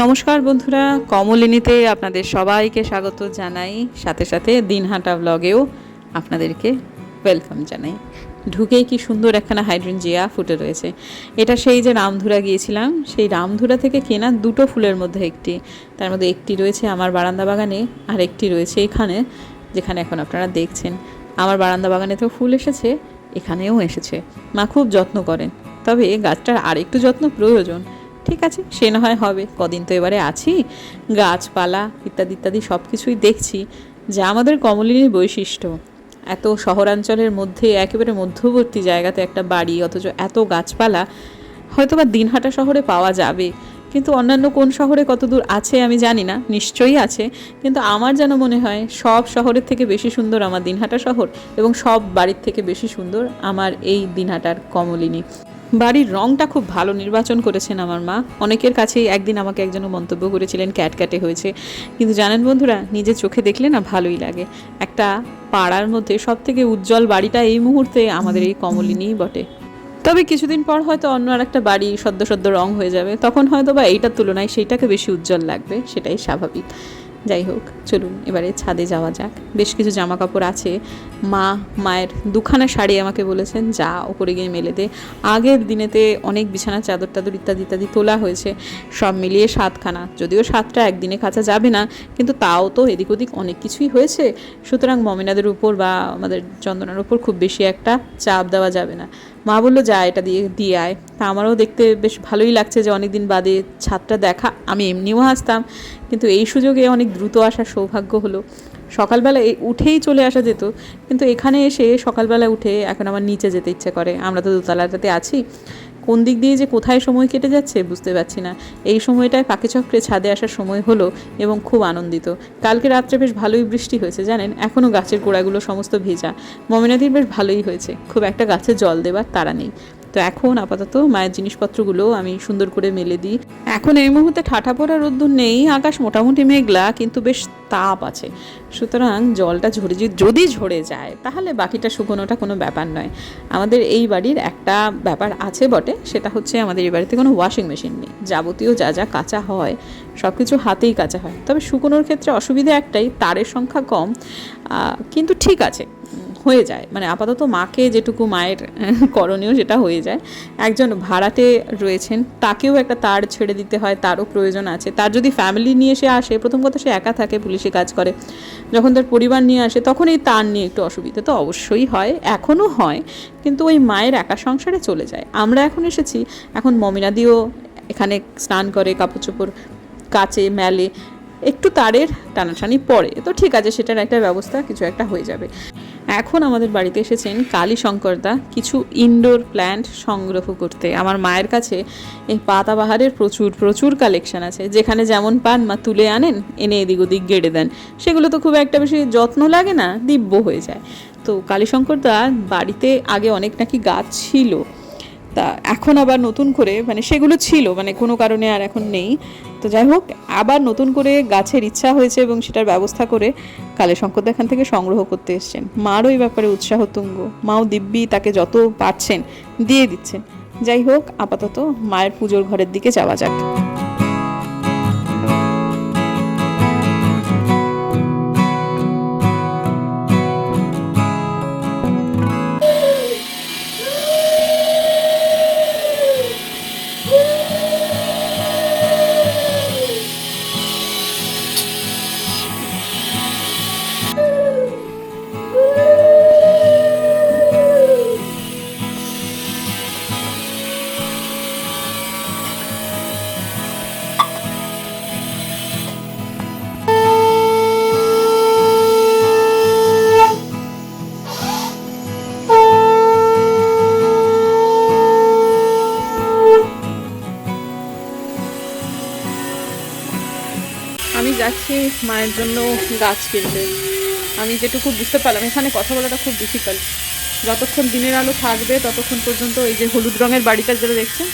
নমস্কার বন্ধুরা, কমলিনীতে আপনাদের সবাইকে স্বাগত জানাই। সাথে সাথে দিনহাটা ব্লগেও আপনাদেরকে ওয়েলকাম জানাই। ঢুকেই কি সুন্দর একখানা হাইড্রেনজিয়া ফুটে রয়েছে। এটা সেই যে রামধুরা গিয়েছিলাম, সেই রামধুরা থেকে কেনা দুটো ফুলের মধ্যে একটি। তার মধ্যে একটি রয়েছে আমার বারান্দা বাগানে, আর একটি রয়েছে এখানে, যেখানে এখন আপনারা দেখছেন। আমার বারান্দা বাগানেতেও ফুল এসেছে, এখানেও এসেছে। মা খুব যত্ন করেন। তবে গাছটার আরেকটু যত্ন প্রয়োজন। ঠিক আছে, সে না হয় হবে। কদিন তো এবারে আছি, গাছপালা ইত্যাদি ইত্যাদি সব কিছুই দেখছি, যা আমাদের কমলিনীর বৈশিষ্ট্য। এত শহরাঞ্চলের মধ্যে, একেবারে মধ্যবর্তী জায়গাতে একটা বাড়ি, অথচ এত গাছপালা হয়তো বা দিনহাটা শহরে পাওয়া যাবে। কিন্তু অন্যান্য কোন শহরে কত দূর আছে আমি জানি না, নিশ্চয়ই আছে, কিন্তু আমার যেন মনে হয় সব শহরের থেকে বেশি সুন্দর আমার দিনহাটা শহর, এবং সব বাড়ির থেকে বেশি সুন্দর আমার এই দিনহাটার কমলিনী। বাড়ির রংটা খুব ভালো নির্বাচন করেছেন আমার মা। অনেকের কাছেই একদিন আমাকে একজন মন্তব্য করেছিলেন ক্যাটক্যাটে হয়েছে। কিন্তু জানেন বন্ধুরা নিজে চোখে দেখলে না ভালোই লাগে। একটা পাড়ার মধ্যে সব থেকে উজ্জ্বল বাড়িটা এই মুহূর্তে আমাদের এই কমলিনীই বটে। তবে কিছুদিন পর হয়তো অন্য আর একটা বাড়ি সদ্য সদ্য রং হয়ে যাবে। তখন হয়তো বা এইটার তুলনায় সেইটাকে বেশি উজ্জ্বল লাগবে, সেটাই স্বাভাবিক। যাই হোক, চলুন, এবারে ছাদে যাওয়া যাক। বেশ কিছু জামা কাপড় আছে। মা, মায়ের দুখানা শাড়ি আমাকে বলেছেন, যা ওপরে গিয়ে মেলে দে। আগের দিনেতে অনেক বিছানা চাদর টাদর ইত্যাদি ইত্যাদি তোলা হয়েছে। সব মিলিয়ে সাতখানা। যদিও সাতটা একদিনে কাচা যাবে না, কিন্তু তাও তো এদিক ওদিক অনেক কিছুই হয়েছে। সুতরাং মমিনাদের উপর বা আমাদের চন্দনার উপর খুব বেশি একটা চাপ দেওয়া যাবে না। মা বলল, যা, এটা দিয়ে দিয়ে আয়। তা আমারও দেখতে বেশ ভালোই লাগছে যে অনেক দিন বাদে ছাদটা দেখা। আমি এমনিও আসতাম কিন্তু এই সুযোগে অনেক দ্রুত আসার সৌভাগ্য হলো। সকালবেলা উঠেই চলে আসা যেত, কিন্তু এখানে এসে সকালবেলা উঠে এখন আমার নিচে যেতে ইচ্ছে করে। আমরা তো দোতলাটাতে আছি। কোন দিক দিয়ে যে কোথায় সময় কেটে যাচ্ছে বুঝতে পারছি না। এই সময়টায় পাখিচক্রে ছাদে আসার সময় হলো এবং খুব আনন্দিত। কালকে রাত্রে বেশ ভালোই বৃষ্টি হয়েছে, জানেন? এখনও গাছের গোড়াগুলো সমস্ত ভেজা। মমিনাদির বেশ ভালোই হয়েছে। খুব একটা গাছে জল দেবার তারা নেই। তো এখন আপাতত মায়ের জিনিসপত্রগুলো আমি সুন্দর করে মেলে দিই। এখন এই মুহূর্তে ঠাঠা পড়া রোদ্দুর নেই, আকাশ মোটামুটি মেঘলা, কিন্তু বেশ তাপ আছে। সুতরাং জলটা ঝরে যদি যদি ঝরে যায়, তাহলে বাকিটা শুকনোটা কোনো ব্যাপার নয়। আমাদের এই বাড়ির একটা ব্যাপার আছে বটে, সেটা হচ্ছে আমাদের এই বাড়িতে কোনো ওয়াশিং মেশিন নেই। যাবতীয় যা যা কাঁচা হয় সব কিছু হাতেই কাঁচা হয়। তবে শুকনোর ক্ষেত্রে অসুবিধা একটাই, তারের সংখ্যা কম। কিন্তু ঠিক আছে। হয়ে যায়। মানে আপাতত মাকে যেটুকু মায়ের করণীয় সেটা হয়ে যায়। একজন ভাড়াতে রয়েছেন, তাকেও একটা তার ছেড়ে দিতে হয়, তারও প্রয়োজন আছে। তার যদি ফ্যামিলি নিয়ে সে আসে, প্রথম কথা সে একা থাকে, পুলিশে কাজ করে। যখন তার পরিবার নিয়ে আসে, তখন এই তার নিয়ে একটু অসুবিধা তো অবশ্যই হয়, এখনও হয়, কিন্তু ওই মায়ের একা সংসারে চলে যায়। আমরা এখন এসেছি, এখন মমিনাদিও এখানে স্নান করে কাপড় চোপড় কাচে, মেলে, একটু তারের টানাটানি পড়ে তো ঠিক আছে, সেটার একটা ব্যবস্থা কিছু একটা হয়ে যাবে। এখন আমাদের বাড়িতে এসেছেন কালী শঙ্করদা কিছু ইনডোর প্ল্যান্ট সংগ্রহ করতে। আমার মায়ের কাছে এই পাতাবাহারের প্রচুর প্রচুর কালেকশন আছে। যেখানে যেমন পান, মা তুলে আনেন, এনে এদিক ওদিক গেড়ে দেন। সেগুলো তো খুব একটা বেশি যত্ন লাগে না, দিব্য হয়ে যায়। তো কালীশঙ্করদা বাড়িতে আগে অনেক নাকি গাছ ছিল। তা এখন আবার নতুন করে মানে সেগুলো ছিল মানে কোনো কারণে আর এখন নেই। তো যাই হোক, আবার নতুন করে গাছের ইচ্ছা হয়েছে এবং সেটার ব্যবস্থা করে কালে শঙ্কর দেখান থেকে সংগ্রহ করতে এসছেন। মারও এই ব্যাপারে উৎসাহ তুঙ্গ। মাও দিব্যি তাকে যত পারছেন দিয়ে দিচ্ছেন। যাই হোক, আপাতত মায়ের পুজোর ঘরের দিকে যাওয়া যাক। যাচ্ছি মায়ের জন্য গাছ কিনতে আমি যেটুকু বুঝতে পারলাম, এখানে কথা বলাটা খুব ডিফিকাল্ট যতক্ষণ দিনের আলো থাকবে, ততক্ষণ পর্যন্ত এই যে হলুদ রঙের বাড়িটা যেটা দেখছেন,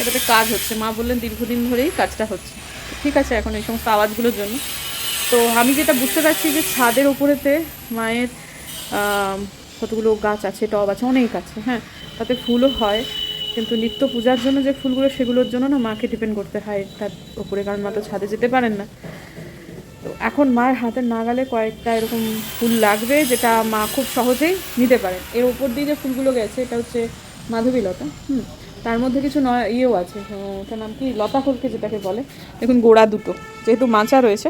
এটাতে কাজ হচ্ছে। মা বললেন, দীর্ঘদিন ধরেই কাজটা হচ্ছে। ঠিক আছে, এখন এই সমস্ত আওয়াজগুলোর জন্য। তো আমি যেটা বুঝতে পারছি যে ছাদের ওপরেতে মায়ের কতগুলো গাছ আছে, টব আছে, অনেক আছে হ্যাঁ তাতে ফুলও হয়। কিন্তু নিত্য পূজার জন্য যে ফুলগুলো, সেগুলোর জন্য না মাকে ডিপেন্ড করতে হয় তার উপরে, কারণ মা তো ছাদে যেতে পারেন না। এখন মায়ের হাতের নাগালে কয়েকটা এরকম ফুল লাগবে যেটা মা খুব সহজেই নিতে পারেন। এর উপর দিয়ে যে ফুলগুলো গেছে, এটা হচ্ছে মাধবীলতা হুম? তার মধ্যে কিছু নয়, ইয়েও আছে ওটার নাম কি? লতা ফুলকে যেটাকে বলে। দেখুন, গোড়া দুটো, যেহেতু মাচা রয়েছে,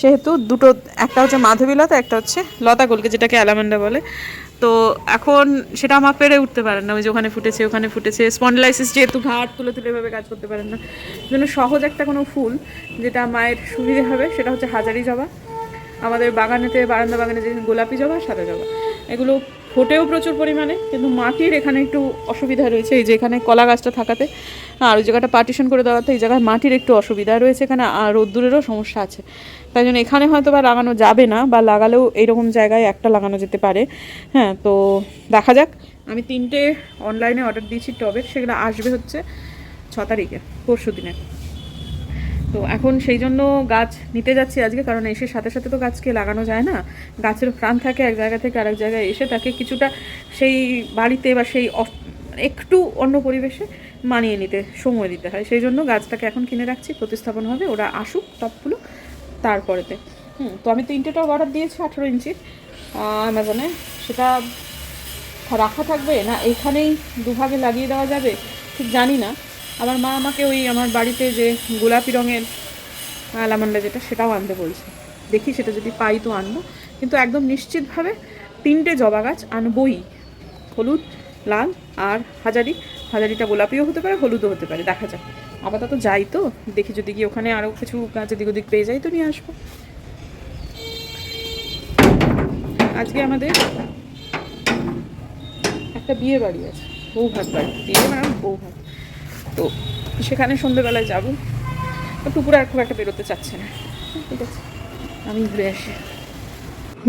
সেহেতু দুটো, একটা হচ্ছে মাধবীলতা একটা হচ্ছে লতা গোলকে যেটাকে অ্যালামেন্ডা বলে। তো এখন সেটা আমার পেরে উঠতে পারেন না, ওই যে ওখানে ফুটেছে ওখানে ফুটেছে। স্পন্ডলাইসিস যেহেতু ঘাট তুলে তুলে এভাবে কাজ করতে পারেন না। জন্য সহজ একটা কোনো ফুল যেটা মায়ের সুবিধে হবে, সেটা হচ্ছে হাজারি জবা। আমাদের বাগানেতে, বারান্দা বাগানে যে গোলাপি জবা, সাদা জবা। এগুলো ফোটেও প্রচুর পরিমাণে, কিন্তু মাটির এখানে একটু অসুবিধা রয়েছে। এই যে এখানে কলা গাছটা থাকাতে, আর ওই জায়গাটা পার্টিশন করে দেওয়াতে এই জায়গায় মাটির একটু অসুবিধা রয়েছে এখানে, আর রোদ্দুরেরও সমস্যা আছে। তাই জন্য এখানে হয়তো বা লাগানো যাবে না, বা লাগালেও এইরকম জায়গায় একটা লাগানো যেতে পারে। হ্যাঁ তো দেখা যাক। আমি তিনটে অনলাইনে অর্ডার দিয়েছি টবের সেগুলো আসবে হচ্ছে ছ তারিখে, পরশু দিনে তো এখন সেই জন্য গাছ নিতে যাচ্ছি আজকে, কারণ এসে সাথে সাথে তো গাছকে লাগানো যায় না। গাছের প্রাণ থাকে এক জায়গা থেকে আরেক জায়গায় এসে তাকে কিছুটা সেই বাড়িতে বা সেই একটু অন্য পরিবেশে মানিয়ে নিতে, সময় দিতে হয়। সেই জন্য গাছটাকে এখন কিনে রাখছি, প্রতিস্থাপন হবে, ওরা আসুক টপগুলো তারপরেতে। হুম, তো আমি তিনটে টব অর্ডার দিয়েছি, আঠেরো ইঞ্চির অ্যামাজনে, সেটা রাখা থাকবে না? এখানেই দুভাগে লাগিয়ে দেওয়া যাবে? ঠিক জানি না। আমার মা আমাকে ওই আমার বাড়িতে যে গোলাপি রঙের লামান্ডা যেটা, সেটাও আনতে বলছে। দেখি সেটা যদি পাই তো আনব। কিন্তু একদম নিশ্চিতভাবে তিনটে জবা গাছ আনবই। হলুদ, লাল আর হাজারি। হাজারিটা গোলাপিও হতে পারে, হলুদও হতে পারে। দেখা যাক। আপাতত যাই তো। দেখি যদি কি ওখানে আরও কিছু গাছ এদিক ওদিক পেয়ে যাই তো নিয়ে আসব। আজকে আমাদের একটা বিয়ে বাড়ি আছে বউ ভাত বাড়ি। বিয়ে মানে বউ ভাত তো সেখানে সন্ধেবেলায় যাব। টুকুর আর খুব একটা বেরোতে চাচ্ছে না। ঠিক আছে, আমি ঘুরে আসি।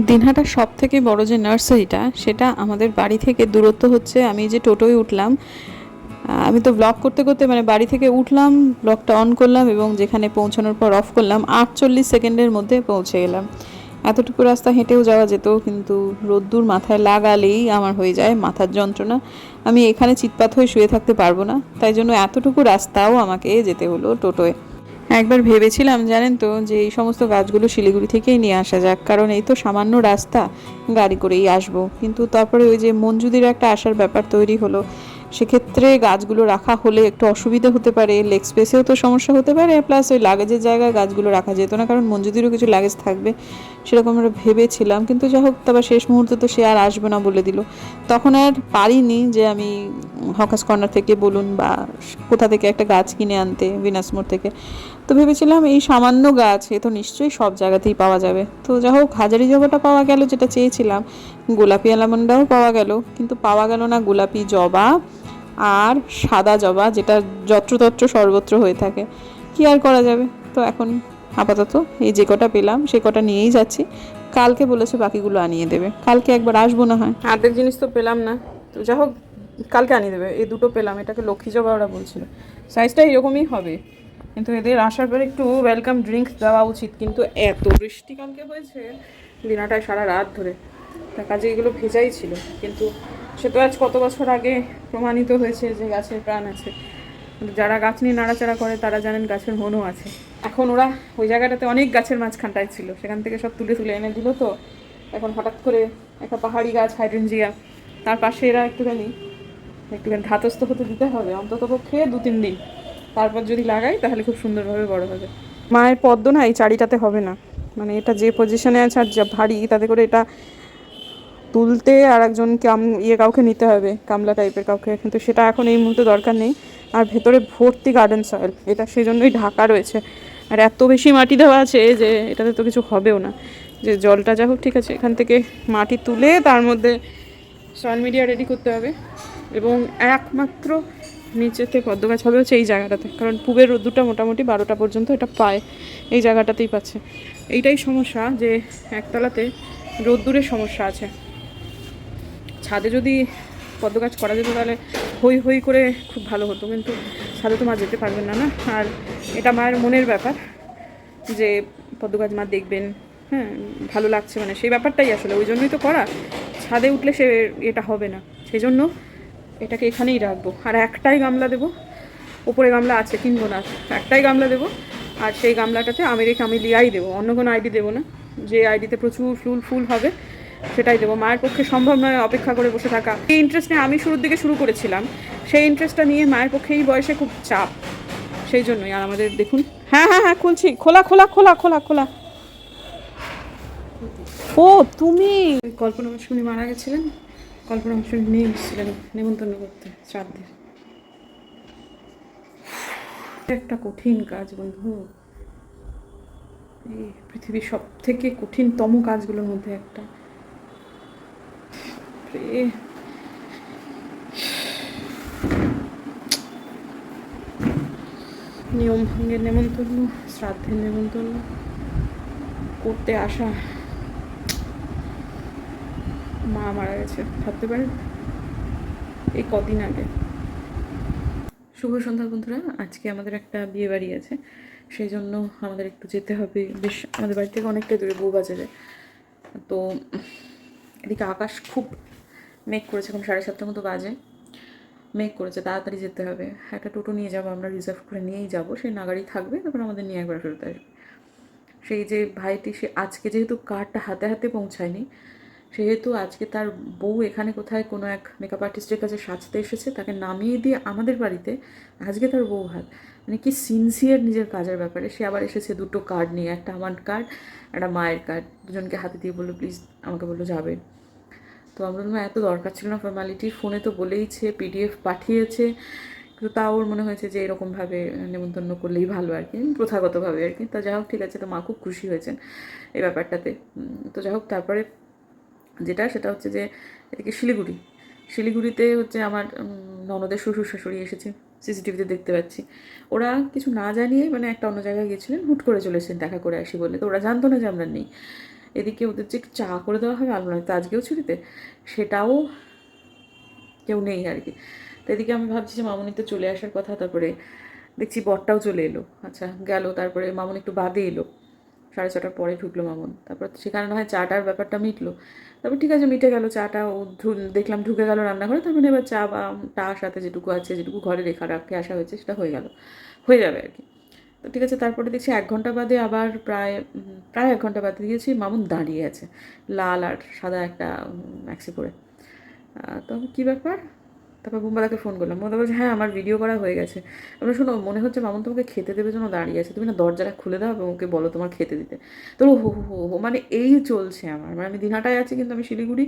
দিনহাটার সব থেকে বড় যে নার্সারিটা, সেটা আমাদের বাড়ি থেকে দূরত্ব হচ্ছে, আমি যে টোটোয় উঠলাম আমি তো ব্লগ করতে করতে মানে বাড়ি থেকে উঠলাম ব্লগটা অন করলাম এবং যেখানে পৌঁছানোর পর অফ করলাম, আটচল্লিশ সেকেন্ডের মধ্যে পৌঁছে গেলাম। এতটুকু রাস্তা হেঁটেও যাওয়া যেত কিন্তু রোদ্দুর মাথায় লাগালেই আমার হয়ে যায় মাথার যন্ত্রণা। আমি এখানে চিৎপাত হয়ে শুয়ে থাকতে পারব না, তাই জন্য এতটুকু রাস্তাও আমাকে যেতে হলো টোটোয়। একবার ভেবেছিলাম জানেন তো যে এই সমস্ত গাছগুলো শিলিগুড়ি থেকেই নিয়ে আসা যাক, কারণ এই তো সামান্য রাস্তা, গাড়ি করেই আসব। কিন্তু তারপরে ওই যে মঞ্জুদির একটা আসার ব্যাপার তৈরি হলো। সেক্ষেত্রে গাছগুলো রাখা হলে একটু অসুবিধা হতে পারে লেগ স্পেসেও তো সমস্যা হতে পারে প্লাস ওই লাগেজের জায়গায় গাছগুলো রাখা যেত না, কারণ মঞ্জুদিরও কিছু লাগেজ থাকবে, সেরকম আমরা ভেবেছিলাম, কিন্তু যাই হোক, তারপর শেষ মুহূর্তে তো সে আর আসবে না বলে দিল। তখন আর পারিনি যে আমি হকাস কর্নার থেকে বলুন বা কোথা থেকে একটা গাছ কিনে আনতে বিনাসমোর থেকে। তো ভেবেছিলাম এই সামান্য গাছ, এ তো নিশ্চয়ই সব জায়গাতেই পাওয়া যাবে। তো যাই হোক, হাজারি জবাটা পাওয়া গেল যেটা চেয়েছিলাম, গোলাপি আলামন্ডাও পাওয়া গেল, কিন্তু পাওয়া গেল না গোলাপি জবা আর সাদা জবা, যেটা যত্রতত্র সর্বত্র হয়ে থাকে। কি আর করা যাবে? তো এখন আপাতত এই যে কটা পেলাম, সে কটা নিয়েই যাচ্ছি। কালকে বলেছে বাকিগুলো আনিয়ে দেবে। কালকে একবার আসব না হয়। অর্ধেক জিনিস তো পেলাম না। তো যাই হোক, কালকে আনিয়ে দেবে। এই দুটো পেলাম, এটাকে লক্ষ্মী জবা ওরা বলছিল। সাইজটা এরকমই হবে। কিন্তু এদের আসার পরে একটু ওয়েলকাম ড্রিঙ্ক দেওয়া উচিত। কিন্তু এত বৃষ্টি কালকে হয়েছে, দিনাটায় সারা রাত ধরে। তা কাজে এগুলো ভেজাই ছিল। কিন্তু সে তো আজ কত বছর আগে প্রমাণিত হয়েছে যে গাছের প্রাণ আছে। যারা গাছ নিয়ে নাড়াচাড়া করে, তারা জানেন গাছের মনও আছে। এখন ওরা ওই জায়গাটাতে অনেক গাছের মাঝখানটায় ছিল। সেখান থেকে সব তুলে তুলে এনে দিল তো। এখন হঠাৎ করে একটা পাহাড়ি গাছ হাইড্রেনজিয়া তার পাশে এরা একটুখানি একটুখানি ধাতস্থ হতে দিতে হবে। অন্তত পক্ষে দু, তিন দিন। তারপর যদি লাগাই, তাহলে খুব সুন্দরভাবে বড় হবে। মায়ের পদ্ম না এই চারিটাতে হবে না। মানে এটা যে পজিশনে আছে আর যা ভারী, তাতে করে এটা তুলতে আর একজন কাম ইয়ে কাউকে নিতে হবে, কামলা টাইপের কাউকে। কিন্তু সেটা এখন এই মুহূর্তে দরকার নেই। আর ভেতরে ভর্তি গার্ডেন সয়েল এটা সেই জন্যই ঢাকা রয়েছে। আর এত বেশি মাটি দেওয়া আছে যে এটাতে তো কিছু হবেও না। যে জলটা যা হোক, ঠিক আছে, এখান থেকে মাটি তুলে তার মধ্যে সয়েল মিডিয়া রেডি করতে হবে। এবং একমাত্র নিচেতে পদ্ম গাছ হবে হচ্ছে এই জায়গাটাতে। কারণ পুবের রোদ্দুরটা মোটামুটি বারোটা পর্যন্ত এটা পায়, এই জায়গাটাতেই পাচ্ছে। এইটাই সমস্যা যে একতলাতে রোদ্দুরের সমস্যা আছে। ছাদে যদি পদ্ম গাছ করা যেত তাহলে হই হই করে খুব ভালো হতো, কিন্তু ছাদে তো মা যেতে পারবেন না না? আর এটা মায়ের মনের ব্যাপার যে পদ্ম গাছ মা দেখবেন হ্যাঁ ভালো লাগছে মানে সেই ব্যাপারটাই আসলে, ওই জন্যই তো করা। ছাদে উঠলে সে এটা হবে না, সেই জন্য এটাকে এখানেই রাখব। আর একটাই গামলা দেবো, ওপরে গামলা আছে, কিনবো না, একটাই গামলা দেবো, আর সেই গামলাটাতে আমের কামিলিয়াই দেবো, অন্য কোনো আইডি দেবো না, যে আইডিতে প্রচুর ফুল ফুল হবে। সেটাই দেবো। মায়ের পক্ষে সম্ভব নয় অপেক্ষা করে বসে থাকা। এই ইন্টারেস্ট নিয়ে আমি শুরুর দিকে শুরু করেছিলাম। সেই ইন্টারেস্টটা নিয়ে মায়ের পক্ষে এই বয়সে খুব চাপ। সেই জন্যই। আর আমাদের দেখুন। হ্যাঁ হ্যাঁ হ্যাঁ খুলছি। খোলা খোলা খোলা খোলা খোলা। ও, তুমি? কল্পনা শুনি মারা গেছিলেন। কল্পনা শুনি নিয়ে এসেছিলেন নেমন্তন্ন করতে শ্রাদ্ধের। একটা কঠিন কাজ বন্ধু। এই পৃথিবীর সব থেকে কঠিনতম কাজগুলোর মধ্যে একটা। এ নিয়ম ভঙ্গের নেমন্তন্ন, শ্রাদ্ধের নেমন্তন্ন, করতে আসা। মা মারা গেছে, ভাবতে পারেন? এই কদিন আগে। শুভ সন্ধ্যা বন্ধুরা, আজকে আমাদের একটা বিয়ে বাড়ি আছে। সেই জন্য আমাদের একটু যেতে হবে। বেশ, আমাদের বাড়ি থেকে অনেকটা দূরে বউবাজারে তো, এদিকে আকাশ খুব মেঘ করেছে, এখন সাড়ে সাতটার মতো বাজে। মেক করেছে, তাড়াতাড়ি যেতে হবে। একটা টোটো নিয়ে যাব, আমরা রিজার্ভ করে নিয়েই যাব। সেই নাগাড়ি থাকবে, তারপর আমাদের নিয়ে একবার ফেরত আসবে। সেই যে ভাইটি, সে আজকে যেহেতু কার্ডটা হাতে হাতে পৌঁছায়নি, সেহেতু আজকে তার বউ এখানে কোথায় কোনো এক মেকআপ আর্টিস্টের কাছে সাজতে এসেছে, তাকে নামিয়ে দিয়ে আমাদের বাড়িতে আজকে তার বউ হাত। মানে কি সিনসিয়ার নিজের কাজের ব্যাপারে। সে আবার এসেছে দুটো কার্ড নিয়ে, একটা আমার কার্ড একটা মায়ের কার্ড দুজনকে হাতে দিয়ে বলল প্লিজ আমাকে বলল যাবে তো আমরা বললাম এত দরকার ছিল না। ফর্মালিটির ফোনে তো বলেইছে পিডিএফ পাঠিয়েছে। কিন্তু তাও ওর মনে হয়েছে যে এরকমভাবে নেমন্তন্ন করলেই ভালো আর কি প্রথাগতভাবে আর কি। তা যাই হোক, ঠিক আছে, তো মা খুব খুশি হয়েছেন এই ব্যাপারটাতে। তো যাই হোক, তারপরে যেটা সেটা হচ্ছে যে এদিকে শিলিগুড়ি। শিলিগুড়িতে হচ্ছে আমার ননদের শ্বশুর শাশুড়ি এসেছে সিসিটিভিতে দেখতে পাচ্ছি। ওরা কিছু না জানিয়ে মানে একটা অন্য জায়গায় গিয়েছিলেন, হুট করে চলে এসেছেন দেখা করে আসি বলে। তো ওরা জানতো না যে আমরা নেই। এদিকে ওদের যে একটু চা করে দেওয়া হবে আলমারি তো আজকেও ছুটিতে, সেটাও কেউ নেই আর কি। তো এদিকে আমি ভাবছি যে মামনি তো চলে আসার কথা, তারপরে দেখছি বরটাও চলে এলো। আচ্ছা গেল, তারপরে মামন একটু বাদে এলো। সাড়ে ছটার পরে ঢুকলো মামন। তারপর সেখানে হয় চাটার ব্যাপারটা মিটলো। তারপর ঠিক আছে, মিটে গেল, চাটা ও দেখলাম ঢুকে গেল রান্নাঘরে, তারপরে এবার চা বা, টা সাথে যেটুকু আছে, যেটুকু ঘরে রেখা রাখতে আসা হয়েছে, সেটা হয়ে গেল। হয়ে যাবে আর কি। তো ঠিক আছে, তারপরে দেখছি এক ঘণ্টা বাদে আবার প্রায় প্রায় এক ঘণ্টা বাদে দিয়েছি মামুন দাঁড়িয়ে আছে, লাল আর সাদা একটা ম্যাক্সি পরে। তো কী ব্যাপার? তারপর বুম্বাদাকে ফোন করলাম বুম্বাদা বলছে হ্যাঁ আমার ভিডিও করা হয়ে গেছে। আমরা শোনো, মনে হচ্ছে মামুন তোমাকে খেতে দেবে জন্য দাঁড়িয়ে আছে। তুমি না দরজাটা খুলে দাও এবং ওকে বলো তোমার খেতে দিতে। তো হো হো হো মানে এই চলছে আমার। মানে আমি দিনহাটায় আছি কিন্তু আমি শিলিগুড়ি,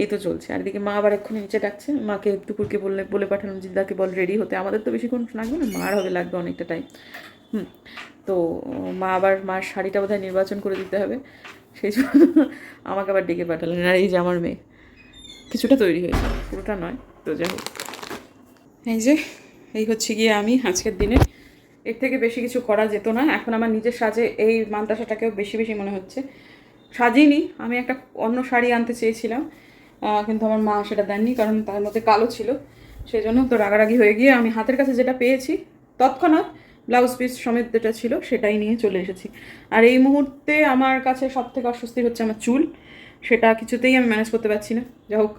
এই তো চলছে। আর এদিকে মা আবার এক্ষুনি নিচে ডাকছে, মাকে টুকুরকে বললে, বলে পাঠালাম, জিদ্দাকে বল রেডি হতে। আমাদের তো বেশিক্ষণ লাগবে না, মার হবে লাগবে অনেকটা টাইম হুম, তো মা আবার মার শাড়িটা বোধহয় নির্বাচন করে দিতে হবে। সেই জন্য আমাকে আবার ডেকে পাঠালেন। আর এই যে আমার মেয়ে, কিছুটা তৈরি হয়েছে, পুরোটা নয়, তো যাই হোক। এই যে, এই হচ্ছে গিয়ে আমি আজকের দিনে। এর থেকে বেশি কিছু করা যেত না। এখন আমার নিজের সাজে এই মান্তাসাটাকেও বেশি বেশি মনে হচ্ছে। সাজিনি, আমি একটা অন্য শাড়ি আনতে চেয়েছিলাম কিন্তু আমার মা সেটা দেননি, কারণ তার মধ্যে কালো ছিল। সেই জন্য তো রাগারাগি হয়ে গিয়ে আমি হাতের কাছে যেটা পেয়েছি, তৎক্ষণাৎ ব্লাউজ পিস সমেত যেটা ছিল সেটাই নিয়ে চলে এসেছি। আর এই মুহূর্তে আমার কাছে সব থেকে অস্বস্তি হচ্ছে আমার চুল। সেটা কিছুতেই আমি ম্যানেজ করতে পারছি না। যাই হোক,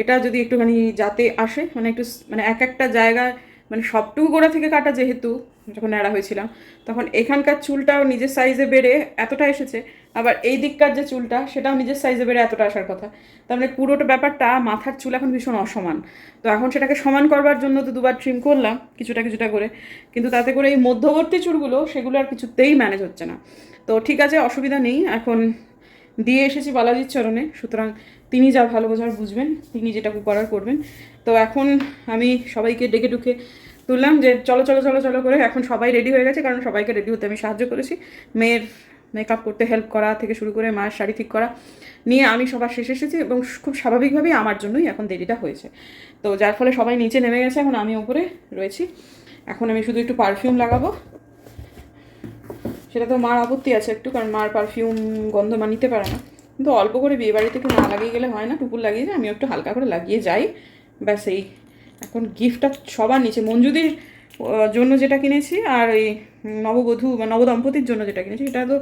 এটা যদি একটুখানি যাতে আসে মানে একটু মানে এক একটা জায়গায় মানে সবটুকু গোড়া থেকে কাটা যেহেতু, যখন ন্যাড়া হয়েছিলাম, তখন এখানকার চুলটাও নিজের সাইজে বেড়ে এতটা এসেছে আবার এই দিককার যে চুলটা, সেটাও নিজের সাইজে বেড়ে এতটা আসার কথা। তার মানে পুরোটা ব্যাপারটা মাথার চুল এখন ভীষণ অসমান। তো এখন সেটাকে সমান করবার জন্য তো দুবার ট্রিম করলাম, কিছুটা কিছুটা করে। কিন্তু তাতে করে এই মধ্যবর্তী চুলগুলো, সেগুলো আর কিছুতেই ম্যানেজ হচ্ছে না। তো ঠিক আছে, অসুবিধা নেই, এখন দিয়ে এসেছি বালাজির চরণে। সুতরাং তিনি যা ভালো বোঝার বুঝবেন, তিনি যেটাকে করার করবেন। তো এখন আমি সবাইকে ডেকে ডুকে তুললাম যে, চলো চলো চলো চলো করে এখন সবাই রেডি হয়ে গেছে, কারণ সবাইকে রেডি হতে আমি সাহায্য করেছি। মেয়ের মেকআপ করতে হেল্প করা থেকে শুরু করে মায়ের শাড়ি ঠিক করা নিয়ে আমি সবার শেষে এসেছি এবং খুব স্বাভাবিকভাবেই আমার জন্যই এখন দেরিটা হয়েছে। তো যার ফলে সবাই নিচে নেমে গেছে, এখন আমি উপরে রয়েছি। এখন আমি শুধু একটু পারফিউম লাগাবো। সেটা তো মার আপত্তি আছে একটু, কারণ মার পারফিউম গন্ধ মা নিতে পারে না। কিন্তু অল্প করে বিয়ে বাড়ি থেকে না লাগিয়ে গেলে হয় না, টুকুর লাগিয়ে যায় আমি একটু হালকা করে লাগিয়ে যাই। ব্যাস এই, এখন গিফটটা সবার নিচে। মঞ্জুদির জন্য যেটা কিনেছি আর এই নববধূ বা নবদম্পতির জন্য যেটা কিনেছি, সেটা তো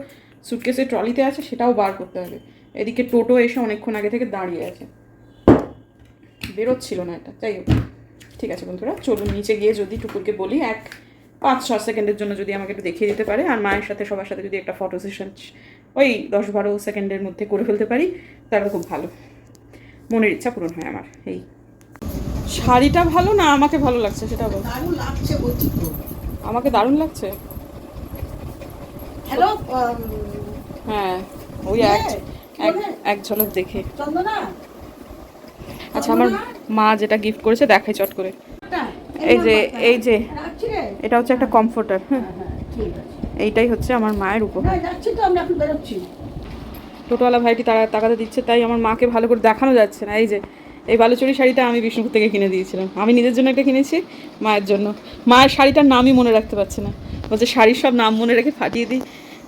সুটকেসের ট্রলিতে আছে সেটাও বার করতে হবে। এদিকে টোটো এসে অনেকক্ষণ আগে থেকে দাঁড়িয়ে আছে। বেরোচ্ছিল না এটা যাই হোক। ঠিক আছে বন্ধুরা চলুন নিচে গিয়ে যদি টুকুরকে বলি এক পাঁচ ছ সেকেন্ডের জন্য যদি আমাকে একটু দেখিয়ে দিতে পারে আর মায়ের সাথে সবার সাথে যদি একটা ফটো সেশন ওই দশ বারো সেকেন্ডের মধ্যে করে ফেলতে পারি তাহলে খুব ভালো। মনের ইচ্ছা পূরণ হয় আমার এই। শাড়িটা ভালো না আমাকে ভালো লাগছে সেটা বল। দারুণ লাগছে বলছি আমাকে দারুণ লাগছে? হ্যালো হ্যাঁ ওই এক এক ঝলক দেখে। চন্দনা? আচ্ছা আমার মা যেটা গিফট করেছে দেখাই চট করে। এই যে এই যে এটা হচ্ছে একটা কমফোর্টার হ্যাঁ। হ্যাঁ আছে। এইটাই হচ্ছে আমার মায়ের উপহার। হ্যাঁ টোটোওয়ালা ভাইটি তারা টাকাতে দিচ্ছে তাই আমার মাকে ভালো করে দেখানো যাচ্ছে না এই যে। এই বালুচুরি শাড়িটা আমি বিষ্ণুপুর থেকে কিনে দিয়েছিলাম। আমি নিজের জন্য একটা কিনেছি মায়ের জন্য। মায়ের শাড়িটার নামই মনে রাখতে পারছে না। বলছে শাড়ির সব নাম মনে রেখে ফাটিয়ে দিই।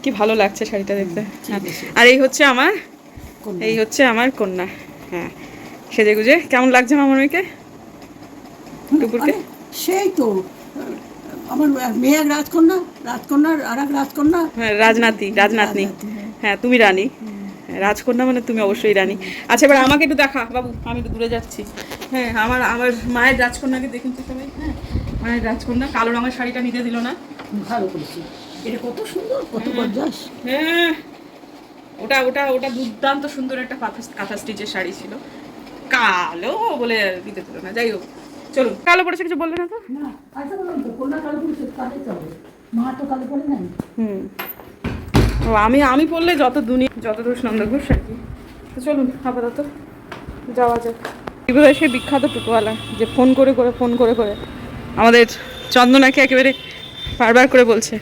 কি ভালো লাগছে শাড়িটা দেখতে। হ্যাঁ। আর এই হচ্ছে আমার এই হচ্ছে আমার কন্যা। হ্যাঁ। সেজে গুজে কেমন লাগছে মামার মেয়েকে? টুকুরকে সেই তো। আমার মেয়ে রাজকন্যা রাজকন্যার আর এক রাজকন্যা। হ্যাঁ রাজনাতি রাজনাতনি। হ্যাঁ। হ্যাঁ তুমি রানী। রাজকন্যা মানে তুমি অবশ্যই রানী। আচ্ছা এবার আমাকে একটু দেখা বাবু আমি একটু দূরে যাচ্ছি। হ্যাঁ আমার আমার মায়ের রাজকন্যাকে দেখুন তো সবাই হ্যাঁ। মায়ের রাজকন্যা কালো রঙের শাড়িটা নিতে দিল না। ভালো করেছি। এটা কত সুন্দর কত গর্জাস। হ্যাঁ। ওটা ওটা ওটা দুর্দান্ত সুন্দর একটা কাঁথা কাঁথা স্টিচের শাড়ি ছিল। কালো বলে দিতে দিল না যাই হোক চলুন। কালো পড়েছে কিছু বললে না তো? না আচ্ছা বলুন তো কালো করেছে কালে মা তো কালো পরে নাই? হুম। আমি আমি পড়লে যত দুনিয়া, যত দোষ নন্দ ঘোষ আর কি? তো চলুন, আপাতত যাওয়া যাক। এগুলো সে বিখ্যাত টুকুওয়ালা যে ফোন করে করে, ফোন করে করে আমাদের চন্দনাকে একেবারে বারবার করে বলছে।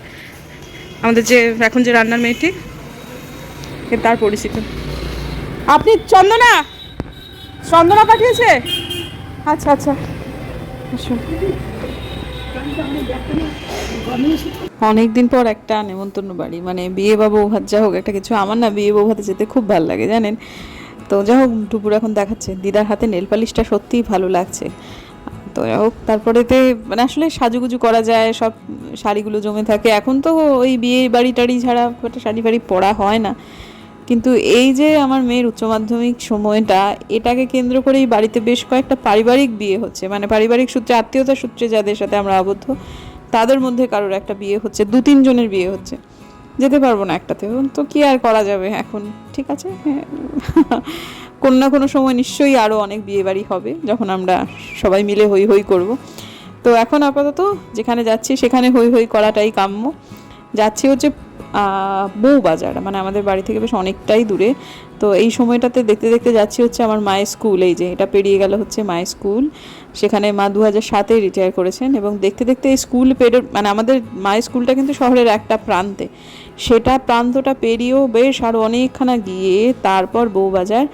আমাদের যে, এখন যে রান্নার মেয়েটি তার পরিচিত। আপনি চন্দনা? চন্দনা পাঠিয়েছে? আচ্ছা আচ্ছা অনেক দিন পর একটা নেমন্তন্ন বাড়ি মানে বিয়ে বাবু ভাত, যা হোক একটা কিছু। আমার না বিয়ে বউ ভাতে যেতে খুব ভালো লাগে, জানেন? তো যা হোক দুপুর এখন দেখাচ্ছে। দিদার হাতে নেল পালিশটা সত্যিই ভালো লাগছে। তো যাই হোক, তারপরেতে মানে আসলে সাজুগুজু করা যায়, সব শাড়িগুলো জমে থাকে। এখন তো ওই বিয়ে বাড়ি টাড়ি ছাড়া একটা শাড়ি ফাড়ি পরা হয় না। কিন্তু এই যে আমার মেয়ের উচ্চ মাধ্যমিক সময়টা, এটাকে কেন্দ্র করেই বাড়িতে বেশ কয়েকটা পারিবারিক বিয়ে হচ্ছে। মানে পারিবারিক সূত্রে, আত্মীয়তা সূত্রে যাদের সাথে আমরা আবদ্ধ, তাদের মধ্যে কারোর একটা বিয়ে হচ্ছে, দু তিনজনের বিয়ে হচ্ছে। যেতে পারব না একটাতেও। তো কি আর করা যাবে এখন? ঠিক আছে? হ্যাঁ। কোনো না কোনো সময় নিশ্চয়ই আরও অনেক বিয়ে বাড়ি হবে, যখন আমরা সবাই মিলে হই হই করব। তো এখন আপাতত যেখানে যাচ্ছি, সেখানে হই হই করাটাই কাম্য। যাচ্ছি হচ্ছে বউবাজার মানে আমাদের বাড়ি থেকে বেশ অনেকটাই দূরে। তো এই সময়টাতে দেখতে দেখতে যাচ্ছি হচ্ছে আমার মায়ের স্কুল, এই যে এটা পেরিয়ে গেল হচ্ছে মায়ের স্কুল। সেখানে মা দু হাজার সাতে রিটায়ার করেছেন এবং দেখতে দেখতে এই স্কুল পেরো মানে আমাদের মায়ের স্কুলটা কিন্তু শহরের একটা প্রান্তে। সেটা প্রান্তটা পেরিয়েও বেশ আরও অনেকখানা গিয়ে তারপর বউবাজার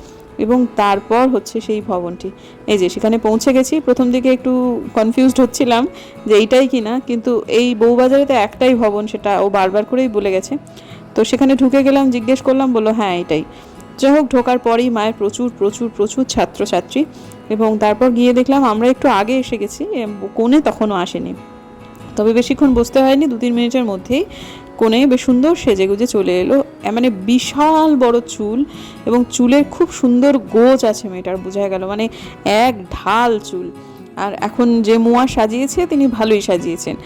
এবং তারপর হচ্ছে সেই ভবনটি। এই যে, সেখানে পৌঁছে গেছি। প্রথম দিকে একটু কনফিউজড হচ্ছিলাম যে এইটাই কি না কিন্তু এই বউবাজারে তো একটাই ভবন সেটা ও বারবার করেই বলে গেছে। তো সেখানে ঢুকে গেলাম, জিজ্ঞেস করলাম, বলল হ্যাঁ এটাই যাই হোক, ঢোকার পরেই মায়ের প্রচুর প্রচুর প্রচুর ছাত্রছাত্রী এবং তারপর গিয়ে দেখলাম আমরা একটু আগে এসে গেছি কোণে তখনও আসেনি। তবে বেশিক্ষণ বসতে হয়নি দু তিন মিনিটের মধ্যেই কোণে বেশ সুন্দর সেজে গুজে চলে এলো। মানে বিশাল বড় চুল এবং চুলের খুব সুন্দর গোজ আছে মেয়েটার, বোঝা গেল। মানে এক ঢাল চুল। আর এখন যে মোয়া সাজিয়েছে, তিনি ভালোই সাজিয়েছেন।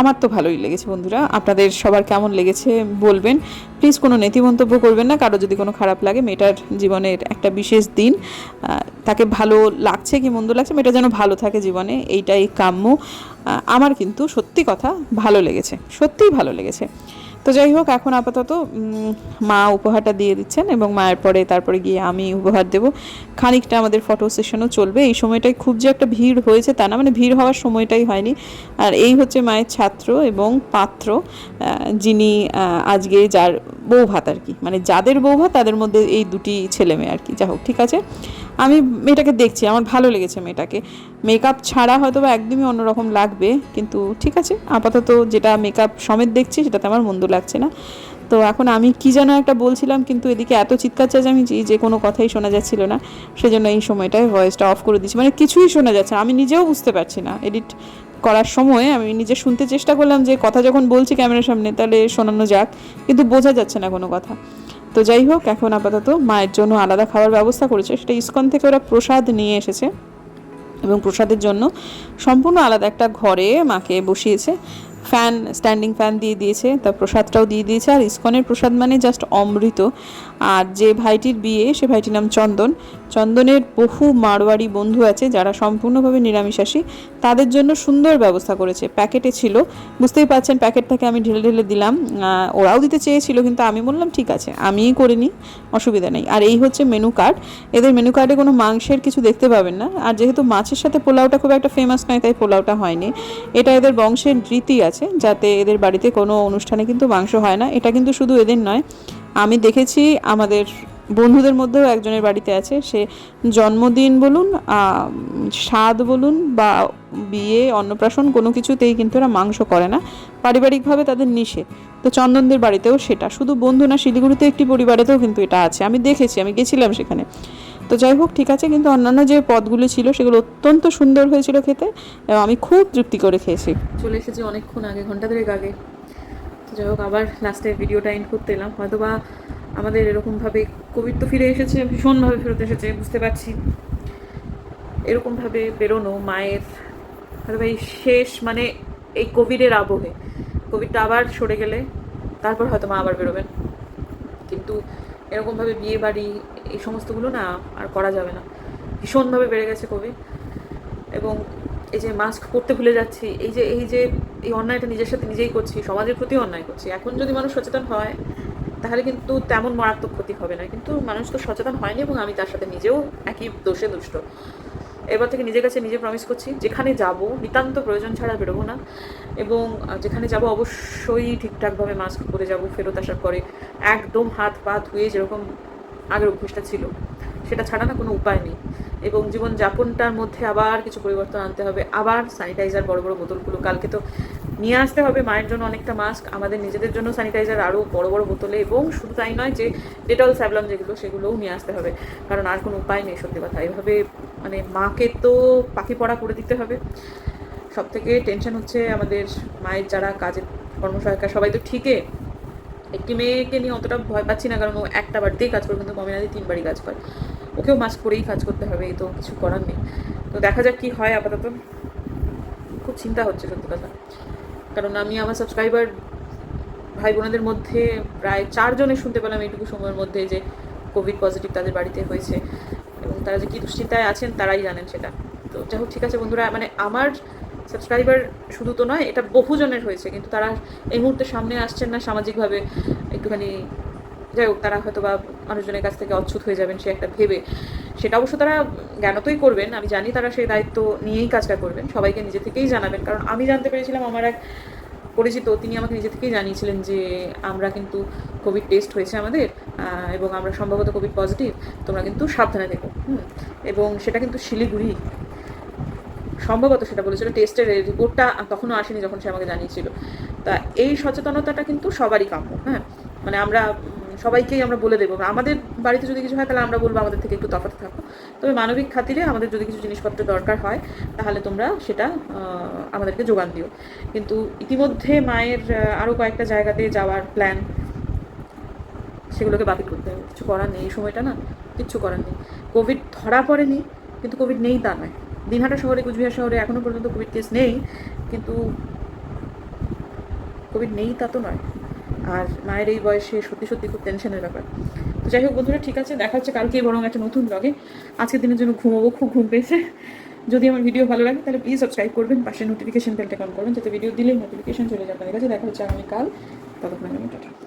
আমার তো ভালোই লেগেছে বন্ধুরা। আপনাদের সবার কেমন লেগেছে বলবেন। প্লিজ কোনো নেতি মন্তব্য করবেন না। কারও যদি কোনো খারাপ লাগে, মেয়েটার জীবনের একটা বিশেষ দিন তাকে ভালো লাগছে কি মন্দ লাগছে, মেয়েটা যেন ভালো থাকে জীবনে, এইটাই কাম্য। আমার কিন্তু সত্যি কথা ভালো লেগেছে। সত্যিই ভালো লেগেছে। তো যাই হোক, এখন আপাতত মা উপহারটা দিয়ে দিচ্ছেন এবং মায়ের পরে তারপরে গিয়ে আমি উপহার দেব। খানিকটা আমাদের ফটো সেশনও চলবে। এই সময়টায় খুব যে একটা ভিড় হয়েছে তা না মানে ভিড় হওয়ার সময়টাই হয়নি। আর এই হচ্ছে মায়ের ছাত্র এবং পাত্র যিনি আজকে যার বউ ভাত আর কি। মানে যাদের বউ ভাত, তাদের মধ্যে এই দুটি ছেলে মেয়ে আর কি। যা হোক, ঠিক আছে? আমি মেয়েটাকে দেখছি, আমার ভালো লেগেছে মেয়েটাকে। মেকআপ ছাড়া হয়তো বা একদমই অন্যরকম লাগবে, কিন্তু ঠিক আছে, আপাতত যেটা মেকআপ সমেত দেখছি, সেটাতে আমার মন্দ লাগছে না। তো এখন আমি কি যেন একটা বলছিলাম, কিন্তু এদিকে এত চিৎকার চেঁচামেচি যে কোনো কথাই শোনা যাচ্ছিল না। সেজন্য এই সময়টায় ভয়েসটা অফ করে দিচ্ছি মানে কিছুই শোনা যাচ্ছে আমি নিজেও বুঝতে পারছি না। এডিট করার সময় আমি নিজে শুনতে চেষ্টা করলাম যে, কথা যখন বলছি ক্যামেরার সামনে, তাহলে শোনানো যাক, কিন্তু বোঝা যাচ্ছে না কোনো কথা। তো যাই হোক, এখন আপাতত মায়ের জন্য আলাদা খাওয়ার ব্যবস্থা করেছে। সেটা ইস্কন থেকে ওরা প্রসাদ নিয়ে এসেছে এবং প্রসাদের জন্য সম্পূর্ণ আলাদা একটা ঘরে মাকে বসিয়েছে। ফ্যান, স্ট্যান্ডিং ফ্যান দিয়ে দিয়েছে তার প্রসাদটাও দিয়ে দিয়েছে। আর ইস্কনের প্রসাদ মানে জাস্ট অমৃত। আর যে ভাইটির বিয়ে, সে ভাইটির নাম চন্দন। চন্দনের বহু মারোয়াড়ি বন্ধু আছে যারা সম্পূর্ণভাবে নিরামিষাসী তাদের জন্য সুন্দর ব্যবস্থা করেছে। প্যাকেটে ছিল। বুঝতেই পারছেন, প্যাকেটটাকে আমি ঢেলে ঢেলে দিলাম। ওরাও দিতে চেয়েছিল, কিন্তু আমি বললাম, ঠিক আছে, আমিই করে নিই, অসুবিধা নেই। আর এই হচ্ছে মেনু কার্ড। এদের মেনু কার্ডে কোনো মাংসের কিছু দেখতে পাবেন না। আর যেহেতু মাছের সাথে পোলাওটা খুব একটা ফেমাস নয়, তাই পোলাওটা হয়নি। এটা এদের বংশের রীতি আছে, যাতে এদের বাড়িতে কোনো অনুষ্ঠানে কিন্তু মাংস হয় না। এটা কিন্তু শুধু এদের নয়। আমি দেখেছি আমাদের বন্ধুদের মধ্যেও একজনের বাড়িতে আছে। সে জন্মদিন বলুন স্বাদ বলুন বা বিয়ে, অন্নপ্রাশন কোনো কিছুতেই কিন্তু এরা মাংস করে না। পারিবারিকভাবে তাদের নিষেধ। তো চন্দনদের বাড়িতেও সেটা। শুধু বন্ধু না, শিলিগুড়িতে একটি পরিবারেতেও কিন্তু এটা আছে। আমি দেখেছি, আমি গেছিলাম সেখানে। তো যাই হোক, ঠিক আছে, কিন্তু অন্যান্য যে পদগুলো ছিল, সেগুলো অত্যন্ত সুন্দর হয়েছিল খেতে এবং আমি খুব তৃপ্তি করে খেয়েছি। চলে এসেছি অনেকক্ষণ আগে, ঘণ্টা দেড়েক আগে। তো যাই হোক, আবার লাস্টে ভিডিওটা এন্ড করতে এলাম। হয়তো বা আমাদের এরকমভাবে কোভিড তো ফিরে এসেছে, ভীষণভাবে ফেরত এসেছে, বুঝতে পারছি। এরকমভাবে বেরোনো, মায়ের, হয়তো ভাই শেষ মানে এই কোভিডের আবহে। কোভিডটা আবার সরে গেলে, তারপর হয়তো মা আবার বেরোবেন। কিন্তু এরকমভাবে বিয়ে বাড়ি, এই সমস্তগুলো না আর করা যাবে না। ভীষণভাবে বেড়ে গেছে কোভিড এবং এই যে মাস্ক পরতে ভুলে যাচ্ছি, এই যে এই যে, এই অন্যায়টা নিজের সাথে নিজেই করছি, সমাজের প্রতি অন্যায় করছি। এখন যদি মানুষ সচেতন হয় তাহলে কিন্তু তেমন মারাত্মক ক্ষতি হবে না। কিন্তু মানুষ তো সচেতন হয়নি এবং আমি তার সাথে নিজেও একই দোষে দুষ্ট। এবার থেকে নিজের কাছে নিজে প্রমিস করছি, যেখানে যাব নিতান্ত প্রয়োজন ছাড়া বেরোবো না এবং যেখানে যাব অবশ্যই ঠিকঠাকভাবে মাস্ক পরে যাব, ফেরত আসার পরে একদম হাত পা ধুয়ে যেরকম আগের অভ্যেসটা ছিল, সেটা ছাড়া না কোনো উপায় নেই। এবং জীবনযাপনটার মধ্যে আবার কিছু পরিবর্তন আনতে হবে, আবার স্যানিটাইজার বড় বড় বোতলগুলো, কালকে তো নিয়ে আসতে হবে। মায়ের জন্য অনেকটা মাস্ক আমাদের নিজেদের জন্য স্যানিটাইজার আরও বড় বড় বোতলে এবং শুধু তাই নয় যে ডেটল স্যাভলন যেগুলো, সেগুলোও নিয়ে আসতে হবে। কারণ আর কোনো উপায় নেই সত্যি কথা। এভাবে মানে মাকে তো পাখি পড়া করে দিতে হবে। সব থেকে টেনশন হচ্ছে আমাদের মায়ের যারা কাজের কর্মসহায়িকা, সবাই তো ঠিকই। একটি মেয়েকে নিয়ে অতটা ভয় পাচ্ছি না, কারণ ও একটা বাড়িতেই কাজ করে, কিন্তু মমিনাদি তিনবারই কাজ করে। ওকেও মাস্ক পরেই কাজ করতে হবে, এই তো কিছু করার নেই। তো দেখা যাক কি হয় আপাতত। খুব চিন্তা হচ্ছে সত্যি কথা। কারণ আমি আমার সাবস্ক্রাইবার ভাই বোনদের মধ্যে প্রায় চারজনে শুনতে পেলাম এইটুকু সময়ের মধ্যে যে কোভিড পজিটিভ তাদের বাড়িতে হয়েছে এবং তারা যে কী দুশ্চিন্তায় আছেন তারাই জানেন সেটা। তো যাই হোক ঠিক আছে বন্ধুরা মানে আমার সাবস্ক্রাইবার শুধু তো নয়, এটা বহুজনের হয়েছে। কিন্তু তারা এই মুহূর্তে সামনে আসছেন না সামাজিকভাবে, একটুখানি যাই হোক, তারা হয়তো বা মানুষজনের কাছ থেকে অচ্ছুত হয়ে যাবেন, সে একটা ভেবে। সেটা অবশ্য তারা জ্ঞানতই করবেন, আমি জানি তারা সেই দায়িত্ব নিয়েই কাজটা করবেন, সবাইকে নিজে থেকেই জানাবেন। কারণ আমি জানতে পেরেছিলাম আমার এক পরিচিত, তিনি আমাকে নিজে থেকেই জানিয়েছিলেন যে আমরা কিন্তু কোভিড টেস্ট হয়েছে আমাদের এবং আমরা সম্ভবত কোভিড পজিটিভ, তোমরা কিন্তু সাবধানে হুম, এবং সেটা কিন্তু শিলিগুড়ি সম্ভবত সেটা বলেছিল, টেস্টের রিপোর্টটা তখনও আসেনি যখন সে আমাকে জানিয়েছিল। তা এই সচেতনতাটা কিন্তু সবারই কাম্য হ্যাঁ? মানে আমরা সবাইকেই আমরা বলে দেবো। আমাদের বাড়িতে যদি কিছু হয়, তাহলে আমরা বলব আমাদের থেকে একটু তফাৎ থাকো। তবে মানবিক খাতিরে আমাদের যদি কিছু জিনিসপত্র দরকার হয়, তাহলে তোমরা সেটা আমাদেরকে যোগান দিও। কিন্তু ইতিমধ্যে মায়ের আরও কয়েকটা জায়গাতে যাওয়ার প্ল্যান সেগুলোকে বাতিল করতে হবে। কিছু করার নেই এই সময়টা না, কিচ্ছু করার নেই। কোভিড ধরা পড়েনি, কিন্তু কোভিড নেই তা নয়। দিনহাটা শহরে, কুচবিহার শহরে এখনও পর্যন্ত কোভিড কেস নেই, কিন্তু কোভিড নেই তা তো নয়। আর মায়ের এই বয়সে সত্যি সত্যি খুব টেনশনের ব্যাপার। তো যাই হোক বন্ধুরা, ঠিক আছে, দেখা হচ্ছে কালকে বরং একটা নতুন ব্লগে আজকের দিনের জন্য ঘুমাবো, খুব ঘুম পেয়েছে। যদি আমার ভিডিও ভালো লাগে, তাহলে প্লিজ সাবস্ক্রাইব করবেন, পাশে নোটিফিকেশন বেলটা অন করবেন, যাতে ভিডিও দিলে নোটিফিকেশন চলে যাবে আপনাদের কাছে দেখা হচ্ছে আগামীকাল। ততক্ষণ